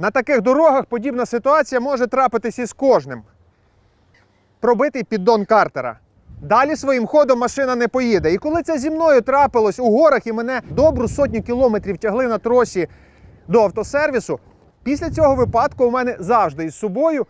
На таких дорогах подібна ситуація може трапитись із кожним. Пробитий піддон картера. Далі своїм ходом машина не поїде. І коли це зі мною трапилось у горах і мене добру сотню кілометрів тягли на тросі до автосервісу, після цього випадку у мене завжди із собою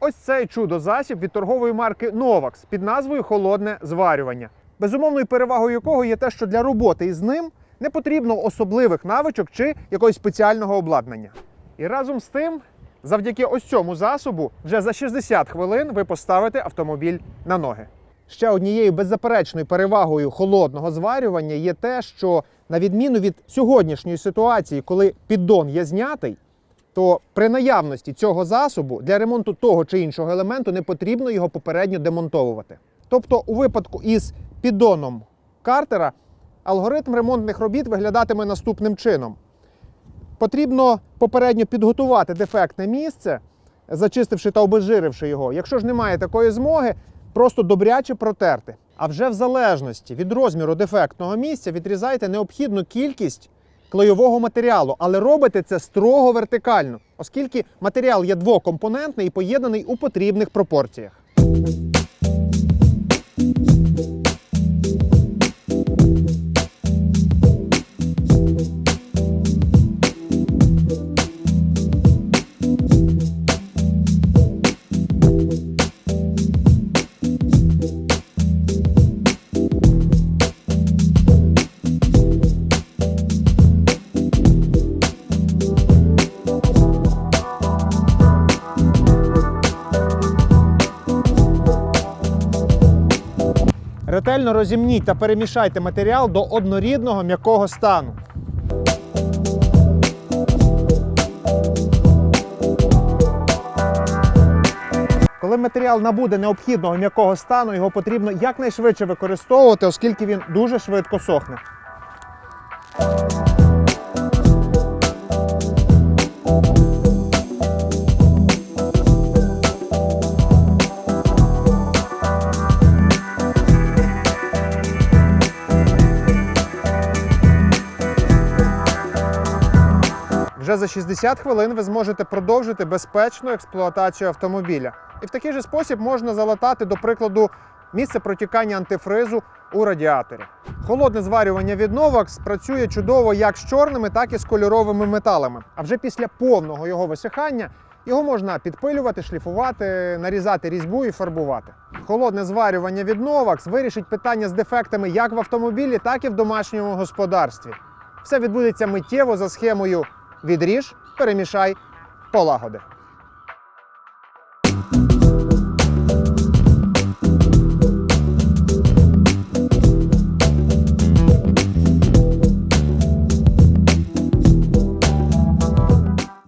ось цей чудо-засіб від торгової марки Novax під назвою Холодне зварювання. Безумовною перевагою якого є те, що для роботи із ним не потрібно особливих навичок чи якогось спеціального обладнання. І разом з тим, завдяки ось цьому засобу, вже за 60 хвилин ви поставите автомобіль на ноги. Ще однією беззаперечною перевагою холодного зварювання є те, що на відміну від сьогоднішньої ситуації, коли піддон є знятий, то при наявності цього засобу для ремонту того чи іншого елементу не потрібно його попередньо демонтовувати. Тобто, у випадку із піддоном картера алгоритм ремонтних робіт виглядатиме наступним чином. Потрібно попередньо підготувати дефектне місце, зачистивши та обезжиривши його. Якщо ж немає такої змоги, просто добряче протерти. А вже в залежності від розміру дефектного місця відрізайте необхідну кількість клейового матеріалу, але робите це строго вертикально, оскільки матеріал є двокомпонентний і поєднаний у потрібних пропорціях. Ретельно розімніть та перемішайте матеріал до однорідного м'якого стану. Коли матеріал набуде необхідного м'якого стану, його потрібно якнайшвидше використовувати, оскільки він дуже швидко сохне. Вже за 60 хвилин ви зможете продовжити безпечну експлуатацію автомобіля. І в такий же спосіб можна залатати, до прикладу, місце протікання антифризу у радіаторі. Холодне зварювання від Novax працює чудово як з чорними, так і з кольоровими металами. А вже після повного його висихання його можна підпилювати, шліфувати, нарізати різьбу і фарбувати. Холодне зварювання від Novax вирішить питання з дефектами як в автомобілі, так і в домашньому господарстві. Все відбудеться миттєво за схемою відріж, перемішай, полагоди.